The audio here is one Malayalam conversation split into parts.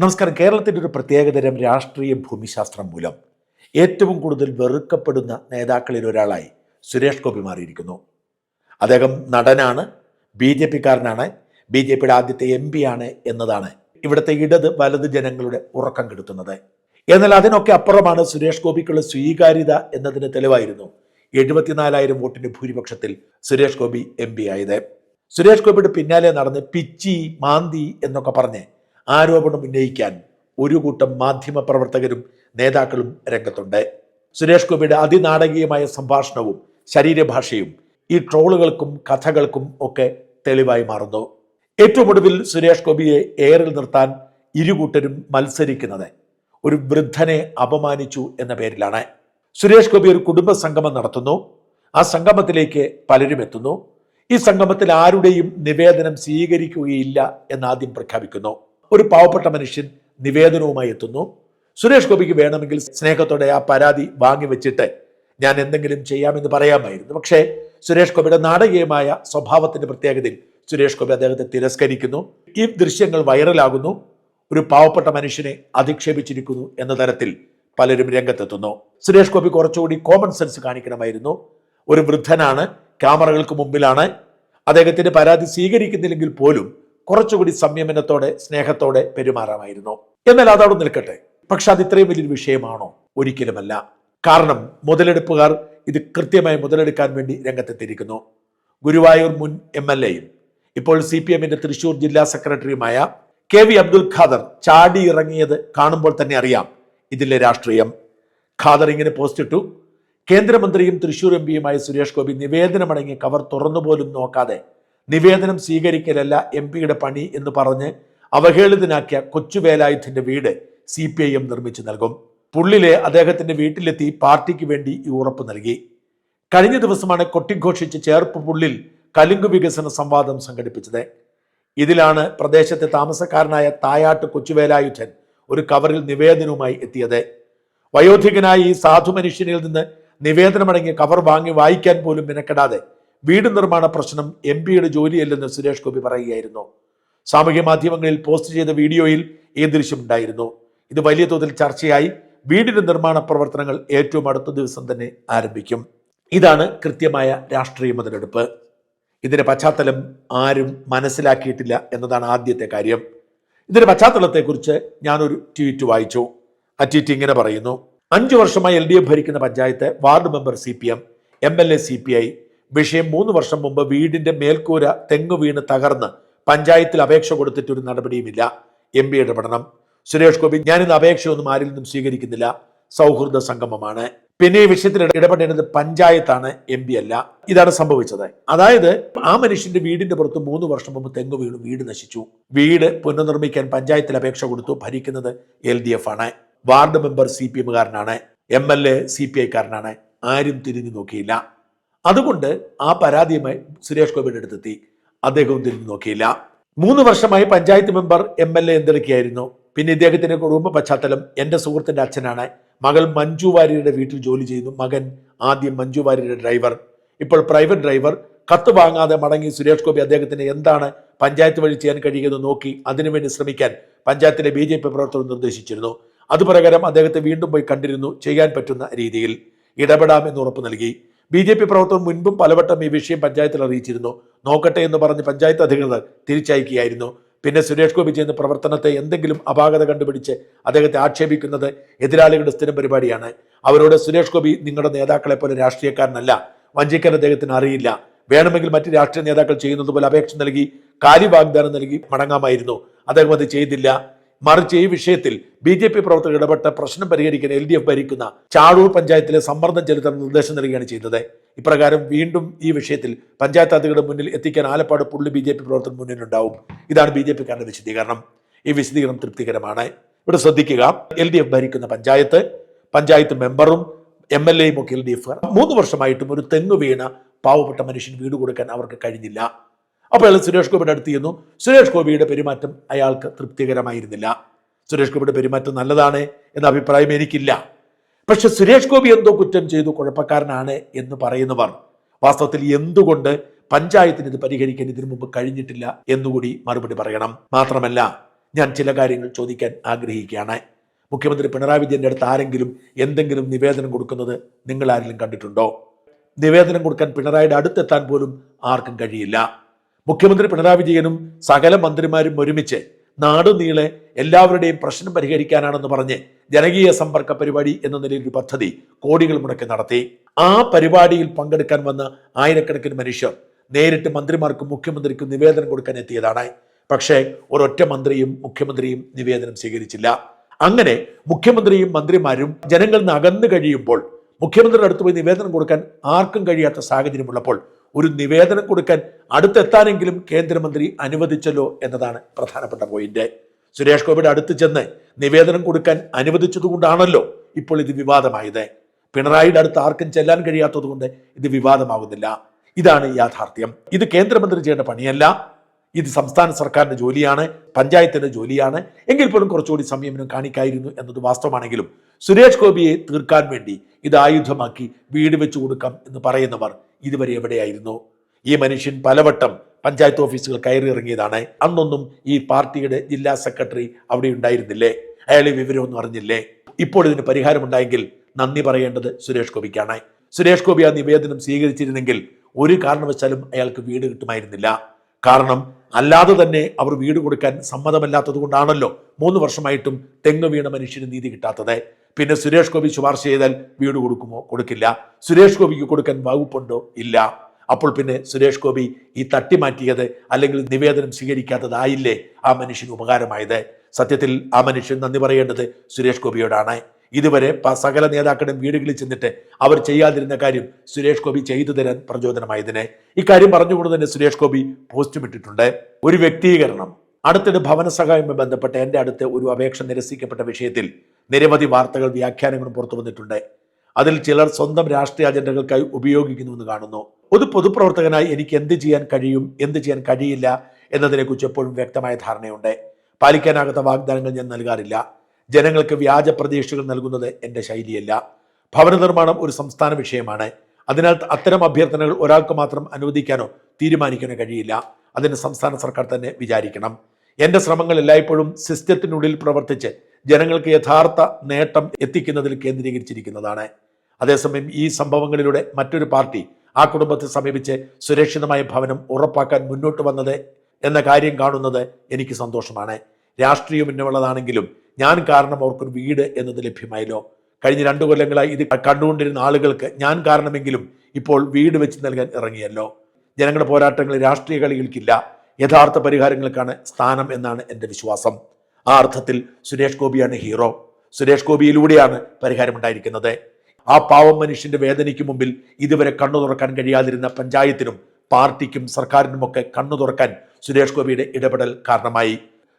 നമസ്കാരം. കേരളത്തിന്റെ ഒരു പ്രത്യേകതരം രാഷ്ട്രീയ ഭൂമിശാസ്ത്രം മൂലം ഏറ്റവും കൂടുതൽ വെറുക്കപ്പെടുന്ന നേതാക്കളിൽ ഒരാളായി സുരേഷ് ഗോപി മാറിയിരിക്കുന്നു. അദ്ദേഹം നടനാണ് ബി ജെ പിക്കാരനാണ് ബി ജെ പിയുടെ ആദ്യത്തെ എം പി ആണ് എന്നതാണ് ഇവിടുത്തെ ഇടത് വലത് ജനങ്ങളുടെ ഉറക്കം കെടുത്തുന്നത്. എന്നാൽ അതിനൊക്കെ അപ്പുറമാണ് സുരേഷ് ഗോപിക്കുള്ള സ്വീകാര്യത എന്നതിന് തെളിവായിരുന്നു എഴുപത്തിനാലായിരം വോട്ടിന്റെ ഭൂരിപക്ഷത്തിൽ സുരേഷ് ഗോപി എം പി ആയത്. സുരേഷ് ഗോപിയുടെ പിന്നാലെ നടന്ന് പിച്ചി മാന്തി എന്നൊക്കെ പറഞ്ഞ് ആരോപണം ഉന്നയിക്കാൻ ഒരു കൂട്ടം മാധ്യമ പ്രവർത്തകരും നേതാക്കളും രംഗത്തുണ്ട്. സുരേഷ് ഗോപിയുടെ അതിനാടകീയമായ സംഭാഷണവും ശരീരഭാഷയും ഈ ട്രോളുകൾക്കും കഥകൾക്കും ഒക്കെ തെളിവായി മാറുന്നു. ഏറ്റവും ഒടുവിൽ സുരേഷ് ഗോപിയെ എയറിൽ നിർത്താൻ ഇരുകൂട്ടരും മത്സരിക്കുന്നത് ഒരു വൃദ്ധനെ അപമാനിച്ചു എന്ന പേരിലാണ്. സുരേഷ് ഗോപി ഒരു കുടുംബ സംഗമം നടത്തുന്നു. ആ സംഗമത്തിലേക്ക് പലരും എത്തുന്നു. ഈ സംഗമത്തിൽ ആരുടെയും നിവേദനം സ്വീകരിക്കുകയില്ല എന്നാദ്യം പ്രഖ്യാപിക്കുന്നു. ഒരു പാവപ്പെട്ട മനുഷ്യൻ നിവേദനവുമായി എത്തുന്നു. സുരേഷ് ഗോപിക്ക് വേണമെങ്കിൽ സ്നേഹത്തോടെ ആ പരാതി വാങ്ങി വെച്ചിട്ട് ഞാൻ എന്തെങ്കിലും ചെയ്യാമെന്ന് പറയാമായിരുന്നു. പക്ഷേ സുരേഷ് ഗോപിയുടെ നാടകീയമായ സ്വഭാവത്തിന്റെ പ്രത്യേകതയിൽ സുരേഷ് ഗോപി അദ്ദേഹത്തെ തിരസ്കരിക്കുന്നു. ഈ ദൃശ്യങ്ങൾ വൈറലാകുന്നു. ഒരു പാവപ്പെട്ട മനുഷ്യനെ അധിക്ഷേപിച്ചിരിക്കുന്നു എന്ന തരത്തിൽ പലരും രംഗത്തെത്തുന്നു. സുരേഷ് ഗോപി കുറച്ചുകൂടി കോമൺ സെൻസ് കാണിക്കണമായിരുന്നു. ഒരു വൃദ്ധനാണ് ക്യാമറകൾക്ക് മുമ്പിലാണ്. അദ്ദേഹത്തിന്റെ പരാതി സ്വീകരിക്കുന്നില്ലെങ്കിൽ പോലും കുറച്ചുകൂടി സംയമനത്തോടെ സ്നേഹത്തോടെ പെരുമാറാമായിരുന്നു. എന്നാൽ അതവിടെ നിൽക്കട്ടെ. പക്ഷെ അത് ഇത്രയും വലിയൊരു വിഷയമാണോ? ഒരിക്കലുമല്ല. കാരണം മുതലെടുപ്പുകാർ ഇത് കൃത്യമായി മുതലെടുക്കാൻ വേണ്ടി രംഗത്തെത്തിയിരിക്കുന്നു. ഗുരുവായൂർ മുൻ എം എൽ എയും ഇപ്പോൾ സി പി എമ്മിന്റെ തൃശൂർ ജില്ലാ സെക്രട്ടറിയുമായ കെ വി അബ്ദുൽ ഖാദർ ചാടി ഇറങ്ങിയത് കാണുമ്പോൾ തന്നെ അറിയാം. ഇതിലെ രാഷ്ട്രീയം. ഖാദർ ഇങ്ങനെ പോസ്റ്റ് ഇട്ടു. കേന്ദ്രമന്ത്രിയും തൃശൂർ എം പിയുമായ സുരേഷ് ഗോപി നിവേദനമടങ്ങിയ കവർ തുറന്നുപോലും നോക്കാതെ നിവേദനം സ്വീകരിക്കലല്ല എം പിയുടെ പണി എന്ന് പറഞ്ഞ് അവഹേളിതനാക്കിയ കൊച്ചുവേലായുധന്റെ വീട് സി പി ഐ എം നിർമ്മിച്ചു നൽകും. പുള്ളിലെ അദ്ദേഹത്തിന്റെ വീട്ടിലെത്തി പാർട്ടിക്ക് വേണ്ടി ഈ ഉറപ്പ് നൽകി. കഴിഞ്ഞ ദിവസമാണ് കൊട്ടിഘോഷിച്ച് ചേർപ്പ് പുള്ളിൽ കലുങ്ക് വികസന സംവാദം സംഘടിപ്പിച്ചത്. ഇതിലാണ് പ്രദേശത്തെ താമസക്കാരനായ തായാട്ട് കൊച്ചുവേലായുധൻ ഒരു കവറിൽ നിവേദനവുമായി എത്തിയത്. വയോധികനായി ഈ സാധു മനുഷ്യനിൽ നിന്ന് നിവേദനമടങ്ങിയ കവർ വാങ്ങി വായിക്കാൻ പോലും മെനക്കെടാതെ വീട് നിർമ്മാണ പ്രശ്നം എം പിയുടെ ജോലിയല്ലെന്ന് സുരേഷ് ഗോപി പറയുകയായിരുന്നു. സാമൂഹ്യ മാധ്യമങ്ങളിൽ പോസ്റ്റ് ചെയ്ത വീഡിയോയിൽ ഈ ദൃശ്യമുണ്ടായിരുന്നു. ഇത് വലിയ തോതിൽ ചർച്ചയായി വീടിന്റെ നിർമ്മാണ പ്രവർത്തനങ്ങൾ ഏറ്റവും അടുത്ത ദിവസം തന്നെ ആരംഭിക്കും. ഇതാണ് കൃത്യമായ രാഷ്ട്രീയ മുതലെടുപ്പ്. ഇതിന്റെ പശ്ചാത്തലം ആരും മനസ്സിലാക്കിയിട്ടില്ല എന്നതാണ് ആദ്യത്തെ കാര്യം. ഇതിന്റെ പശ്ചാത്തലത്തെക്കുറിച്ച് ഞാനൊരു ട്വീറ്റ് വായിച്ചു. ആ ട്വീറ്റ് ഇങ്ങനെ പറയുന്നു. അഞ്ചു വർഷമായി എൽ ഡി എഫ് ഭരിക്കുന്ന panchayat ward member C P M M L A C P I വിഷയം മൂന്ന് വർഷം മുമ്പ് വീടിന്റെ മേൽക്കൂര തെങ്ങ് വീണ് തകർന്ന് പഞ്ചായത്തിൽ അപേക്ഷ കൊടുത്തിട്ട് ഒരു നടപടിയുമില്ല. എം പി ഇടപെടണം. സുരേഷ് ഗോപി ഞാനിന്ന് അപേക്ഷയൊന്നും ആരിൽ നിന്നും സ്വീകരിക്കുന്നില്ല. സൗഹൃദ സംഗമമാണ്. പിന്നെ ഈ വിഷയത്തിൽ ഇടപെടേണ്ടത് പഞ്ചായത്താണ് എം പി അല്ല. ഇതാണ് സംഭവിച്ചത്. അതായത് ആ മനുഷ്യന്റെ വീടിന്റെ പുറത്ത് മൂന്ന് വർഷം മുമ്പ് തെങ്ങ് വീണു വീട് നശിച്ചു. വീട് പുനർനിർമ്മിക്കാൻ പഞ്ചായത്തിൽ അപേക്ഷ കൊടുത്തു ഭരിക്കുന്നത് എൽ ഡി എഫ് ആണ്. Ward member C P എമ്മുകാരനാണ്. M L A C P ഐക്കാരനാണ് ആരും തിരിഞ്ഞു നോക്കിയില്ല. അതുകൊണ്ട് ആ പരാതിയുമായി സുരേഷ് ഗോപിയുടെ അടുത്തെത്തി. അദ്ദേഹവും തിരിഞ്ഞു നോക്കിയില്ല. മൂന്ന് വർഷമായി panchayat member M L A എന്തെടുക്കുകയായിരുന്നു. പിന്നെ ഇദ്ദേഹത്തിന്റെ കുടുംബ പശ്ചാത്തലം എന്റെ സുഹൃത്തിന്റെ അച്ഛനാണ്. മകൾ മഞ്ജു വാര്യരുടെ വീട്ടിൽ ജോലി ചെയ്യുന്നു. മകൻ ആദ്യം മഞ്ജു വാര്യരുടെ ഡ്രൈവർ. ഇപ്പോൾ പ്രൈവറ്റ് ഡ്രൈവർ. കത്ത് വാങ്ങാതെ മടങ്ങി സുരേഷ് ഗോപി അദ്ദേഹത്തിന് എന്താണ് പഞ്ചായത്ത് വഴി ചെയ്യാൻ കഴിയുമെന്ന് നോക്കി അതിനുവേണ്ടി ശ്രമിക്കാൻ പഞ്ചായത്തിലെ ബി ജെ പി പ്രവർത്തകർ നിർദ്ദേശിച്ചിരുന്നു. അതുപ്രകാരം അദ്ദേഹത്തെ വീണ്ടും പോയി കണ്ടിരുന്നു. ചെയ്യാൻ പറ്റുന്ന രീതിയിൽ ഇടപെടാമെന്ന് ഉറപ്പ് നൽകി. ബി ജെ പി പ്രവർത്തകർ മുൻപും പലവട്ടം ഈ വിഷയം പഞ്ചായത്തിൽ അറിയിച്ചിരുന്നു. നോക്കട്ടെ എന്ന് പറഞ്ഞ് പഞ്ചായത്ത് അധികൃതർ തിരിച്ചയക്കുകയായിരുന്നു. പിന്നെ സുരേഷ് ഗോപി ചെയ്യുന്ന പ്രവർത്തനത്തെ എന്തെങ്കിലും അപാകത കണ്ടുപിടിച്ച് അദ്ദേഹത്തെ ആക്ഷേപിക്കുന്നത് എതിരാളികളുടെ സ്ഥിരം പരിപാടിയാണ്. അവരോട് സുരേഷ് ഗോപി നിങ്ങളുടെ നേതാക്കളെ പോലെ രാഷ്ട്രീയക്കാരനല്ല. വഞ്ചിക്കാൻ അദ്ദേഹത്തിന് അറിയില്ല. വേണമെങ്കിൽ മറ്റ് രാഷ്ട്രീയ നേതാക്കൾ ചെയ്യുന്നത് പോലെ അപേക്ഷ നൽകി കാര്യവാഗ്ദാനം നൽകി മടങ്ങാമായിരുന്നു. അദ്ദേഹം അത് ചെയ്തില്ല. മറിച്ച് ഈ വിഷയത്തിൽ ബി ജെ പി പ്രവർത്തകർ ഇടപെട്ട പ്രശ്നം പരിഹരിക്കാൻ എൽ ഡി എഫ് ഭരിക്കുന്ന ചാഴൂർ പഞ്ചായത്തിലെ സമ്മർദ്ദം ചെലുത്താൻ നിർദ്ദേശം നൽകുകയാണ് ചെയ്തത്. ഇപ്രകാരം വീണ്ടും ഈ വിഷയത്തിൽ പഞ്ചായത്ത് അധികൃതരുടെ മുന്നിൽ എത്തിക്കാൻ ആലപ്പാട് പുള്ളി ബി ജെ പി പ്രവർത്തകർ മുന്നിലുണ്ടാവും. ഇതാണ് ബി ജെ പിക്കാരുടെ വിശദീകരണം. ഈ വിശദീകരണം തൃപ്തികരമാണ്. ഇവിടെ ശ്രദ്ധിക്കുക എൽ ഡി എഫ് ഭരിക്കുന്ന പഞ്ചായത്ത് പഞ്ചായത്ത് മെമ്പറും എം എൽ എയും ഒക്കെ എൽ ഡി എഫ് മൂന്ന് വർഷമായിട്ടും ഒരു തെങ്ങ് വീണ പാവപ്പെട്ട മനുഷ്യന് വീട് കൊടുക്കാൻ അവർക്ക് കഴിഞ്ഞില്ല. അപ്പോൾ അയാൾ സുരേഷ് ഗോപിയുടെ അടുത്ത് ചെന്നു. സുരേഷ് ഗോപിയുടെ പെരുമാറ്റം അയാൾക്ക് തൃപ്തികരമായിരുന്നില്ല. സുരേഷ് ഗോപിയുടെ പെരുമാറ്റം നല്ലതാണ് എന്ന അഭിപ്രായം എനിക്കില്ല. പക്ഷെ സുരേഷ് ഗോപി എന്തോ കുറ്റം ചെയ്തു കുഴപ്പക്കാരനാണ് എന്ന് പറയുന്നവർ വാസ്തവത്തിൽ എന്തുകൊണ്ട് പഞ്ചായത്തിന് ഇത് പരിഹരിക്കാൻ ഇതിനു മുമ്പ് കഴിഞ്ഞിട്ടില്ല എന്നുകൂടി മറുപടി പറയണം. മാത്രമല്ല ഞാൻ ചില കാര്യങ്ങൾ ചോദിക്കാൻ ആഗ്രഹിക്കുകയാണ്. മുഖ്യമന്ത്രി പിണറായി വിജയന്റെ അടുത്ത് ആരെങ്കിലും എന്തെങ്കിലും നിവേദനം കൊടുക്കുന്നത് നിങ്ങൾ ആരെങ്കിലും കണ്ടിട്ടുണ്ടോ? നിവേദനം കൊടുക്കാൻ പിണറായിയുടെ അടുത്തെത്താൻ പോലും ആർക്കും കഴിയില്ല. മുഖ്യമന്ത്രി പിണറായി വിജയനും സകല മന്ത്രിമാരും ഒരുമിച്ച് നാടുനീളെ എല്ലാവരുടെയും പ്രശ്നം പരിഹരിക്കാനാണെന്ന് പറഞ്ഞ് ജനകീയ സമ്പർക്ക പരിപാടി എന്ന നിലയിൽ ഒരു പദ്ധതി കോടികൾ മുടക്കി നടത്തി. ആ പരിപാടിയിൽ പങ്കെടുക്കാൻ വന്ന ആയിരക്കണക്കിന് മനുഷ്യർ നേരിട്ട് മന്ത്രിമാർക്കും മുഖ്യമന്ത്രിക്കും നിവേദനം കൊടുക്കാൻ എത്തിയതാണ്. പക്ഷേ ഒരൊറ്റ മന്ത്രിയും മുഖ്യമന്ത്രിയും നിവേദനം സ്വീകരിച്ചില്ല. അങ്ങനെ മുഖ്യമന്ത്രിയും മന്ത്രിമാരും ജനങ്ങളിൽ നിന്ന് അകന്നു കഴിയുമ്പോൾ മുഖ്യമന്ത്രിയുടെ അടുത്ത് പോയി നിവേദനം കൊടുക്കാൻ ആർക്കും കഴിയാത്ത സാഹചര്യമുള്ളപ്പോൾ ഒരു നിവേദനം കൊടുക്കാൻ അടുത്തെത്താനെങ്കിലും കേന്ദ്രമന്ത്രി അനുവദിച്ചല്ലോ എന്നതാണ് പ്രധാനപ്പെട്ട പോയിന്റ്. സുരേഷ് ഗോപിയുടെ അടുത്ത് ചെന്ന് നിവേദനം കൊടുക്കാൻ അനുവദിച്ചതുകൊണ്ടാണല്ലോ ഇപ്പോൾ ഇത് വിവാദമായത്. പിണറായിയുടെ അടുത്ത് ആർക്കും ചെല്ലാൻ കഴിയാത്തതുകൊണ്ട് ഇത് വിവാദമാകുന്നില്ല ഇതാണ് യാഥാർത്ഥ്യം. ഇത് കേന്ദ്രമന്ത്രി ചെയ്യേണ്ട പണിയല്ല. ഇത് സംസ്ഥാന സർക്കാരിന്റെ ജോലിയാണ് പഞ്ചായത്തിന്റെ ജോലിയാണ്. എങ്കിൽ പോലും കുറച്ചുകൂടി സംയമനം കാണിക്കായിരുന്നു എന്നത് വാസ്തവമാണെങ്കിലും സുരേഷ് ഗോപിയെ തീർക്കാൻ വേണ്ടി ഇത് ആയുധമാക്കി വീട് വെച്ചു കൊടുക്കാം എന്ന് പറയുന്നവർ ഇതുവരെ എവിടെയായിരുന്നു? ഈ മനുഷ്യൻ പലവട്ടം പഞ്ചായത്ത് ഓഫീസുകൾ കയറി ഇറങ്ങിയതാണ് അന്നൊന്നും ഈ പാർട്ടിയുടെ ജില്ലാ സെക്രട്ടറി അവിടെ ഉണ്ടായിരുന്നില്ലേ? അയാളെ വിവരമൊന്നും അറിഞ്ഞില്ലേ? ഇപ്പോൾ ഇതിന് പരിഹാരമുണ്ടായെങ്കിൽ നന്ദി പറയേണ്ടത് സുരേഷ് ഗോപിക്കാണ്. സുരേഷ് ഗോപി ആ നിവേദനം സ്വീകരിച്ചിരുന്നെങ്കിൽ ഒരു കാരണവശാലും അയാൾക്ക് വീട് കിട്ടുമായിരുന്നില്ല. കാരണം അല്ലാതെ തന്നെ അവർ വീട് കൊടുക്കാൻ സമ്മതമല്ലാത്തത് കൊണ്ടാണല്ലോ മൂന്ന് വർഷമായിട്ടും തെങ്ങ് വീണ മനുഷ്യന് നീതി കിട്ടാത്തത്. പിന്നെ സുരേഷ് ഗോപി ശുപാർശ ചെയ്താൽ വീട് കൊടുക്കുമോ? കൊടുക്കില്ല. സുരേഷ് ഗോപിക്ക് കൊടുക്കാൻ വകുപ്പുണ്ടോ? ഇല്ല. അപ്പോൾ പിന്നെ സുരേഷ് ഗോപി ഈ തട്ടിമാറ്റിയത് അല്ലെങ്കിൽ നിവേദനം സ്വീകരിക്കാത്തതായില്ലേ? ആ മനുഷ്യന് ഉപകാരമായത്. സത്യത്തിൽ ആ മനുഷ്യൻ നന്ദി പറയേണ്ടത് സുരേഷ് ഗോപിയോടാണ്. ഇതുവരെ സകല നേതാക്കളുടെ വീടുകളിൽ ചെന്നിട്ട് അവർ ചെയ്യാതിരുന്ന കാര്യം സുരേഷ് ഗോപി ചെയ്തു തരാൻ പ്രചോദനമായതിന്. ഇക്കാര്യം പറഞ്ഞുകൊണ്ട് തന്നെ സുരേഷ് ഗോപി പോസ്റ്റും ഇട്ടിട്ടുണ്ട്. ഒരു വ്യക്തീകരണം. അടുത്തിടെ ഭവന സഹായവുമായി ബന്ധപ്പെട്ട് എന്റെ അടുത്ത് ഒരു അപേക്ഷ നിരസിക്കപ്പെട്ട വിഷയത്തിൽ നിരവധി വാർത്തകൾ വ്യാഖ്യാനങ്ങളും പുറത്തു വന്നിട്ടുണ്ട്. അതിൽ ചിലർ സ്വന്തം രാഷ്ട്രീയ അജണ്ടകൾക്കായി ഉപയോഗിക്കുന്നുവെന്ന് കാണുന്നു. ഒരു പൊതുപ്രവർത്തകനായി എനിക്ക് എന്ത് ചെയ്യാൻ കഴിയും എന്ത് ചെയ്യാൻ കഴിയില്ല എന്നതിനെക്കുറിച്ച് എപ്പോഴും വ്യക്തമായ ധാരണയുണ്ട്. പാലിക്കാനാകാത്ത വാഗ്ദാനങ്ങൾ ഞാൻ നൽകാറില്ല. ജനങ്ങൾക്ക് വ്യാജ പ്രതീക്ഷകൾ നൽകുന്നത് എന്റെ ശൈലിയല്ല. ഭവന നിർമ്മാണം ഒരു സംസ്ഥാന വിഷയമാണ്. അതിനാൽ അത്തരം അഭ്യർത്ഥനകൾ ഒരാൾക്ക് മാത്രം അനുവദിക്കാനോ തീരുമാനിക്കാനോ കഴിയില്ല. അതിന് സംസ്ഥാന സർക്കാർ തന്നെ വിചാരിക്കണം. എന്റെ ശ്രമങ്ങൾ എല്ലായ്പ്പോഴും സിസ്റ്റത്തിനുള്ളിൽ പ്രവർത്തിച്ച് ജനങ്ങൾക്ക് യഥാർത്ഥ നേട്ടം എത്തിക്കുന്നതിൽ കേന്ദ്രീകരിച്ചിരിക്കുന്നതാണ്. അതേസമയം ഈ സംഭവങ്ങളിലൂടെ മറ്റൊരു പാർട്ടി ആ കുടുംബത്തെ സമീപിച്ച് സുരക്ഷിതമായ ഭവനം ഉറപ്പാക്കാൻ മുന്നോട്ട് വന്നത് എന്ന കാര്യം കാണുന്നത് എനിക്ക് സന്തോഷമാണ്. രാഷ്ട്രീയം ഇന്നുള്ളതാണെങ്കിലും ഞാൻ കാരണം അവർക്കൊരു വീട് എന്നത് ലഭ്യമായല്ലോ. കഴിഞ്ഞ രണ്ടു കൊല്ലങ്ങളായി ഇത് കണ്ടുകൊണ്ടിരുന്ന ആളുകൾക്ക് ഞാൻ കാരണമെങ്കിലും ഇപ്പോൾ വീട് വെച്ച് നൽകാൻ ഇറങ്ങിയല്ലോ. ജനങ്ങളുടെ പോരാട്ടങ്ങൾ രാഷ്ട്രീയ കളികൾക്കില്ല. യഥാർത്ഥ പരിഹാരങ്ങൾക്കാണ് സ്ഥാനം എന്നാണ് എന്റെ വിശ്വാസം. ആ അർത്ഥത്തിൽ സുരേഷ് ഗോപിയാണ് ഹീറോ. സുരേഷ് ഗോപിയിലൂടെയാണ് പരിഹാരമുണ്ടായിരിക്കുന്നത് ആ പാവം മനുഷ്യന്റെ വേദനയ്ക്ക് മുമ്പിൽ ഇതുവരെ കണ്ണു തുറക്കാൻ കഴിയാതിരുന്ന പഞ്ചായത്തിനും പാർട്ടിക്കും സർക്കാരിനുമൊക്കെ കണ്ണു തുറക്കാൻ സുരേഷ് ഗോപിയുടെ ഇടപെടൽ കാരണമായി.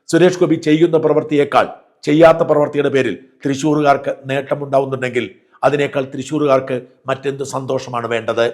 സുരേഷ് ഗോപി ചെയ്യുന്ന പ്രവൃത്തിയേക്കാൾ ചെയ്യാത്ത പ്രവൃത്തിയുടെ പേരിൽ തൃശ്ശൂറുകാർക്ക് നേട്ടമുണ്ടാവുന്നുണ്ടെങ്കിൽ അതിനേക്കാൾ തൃശ്ശൂറുകാർക്ക് മറ്റെന്ത് സന്തോഷമാണ് വേണ്ടത്?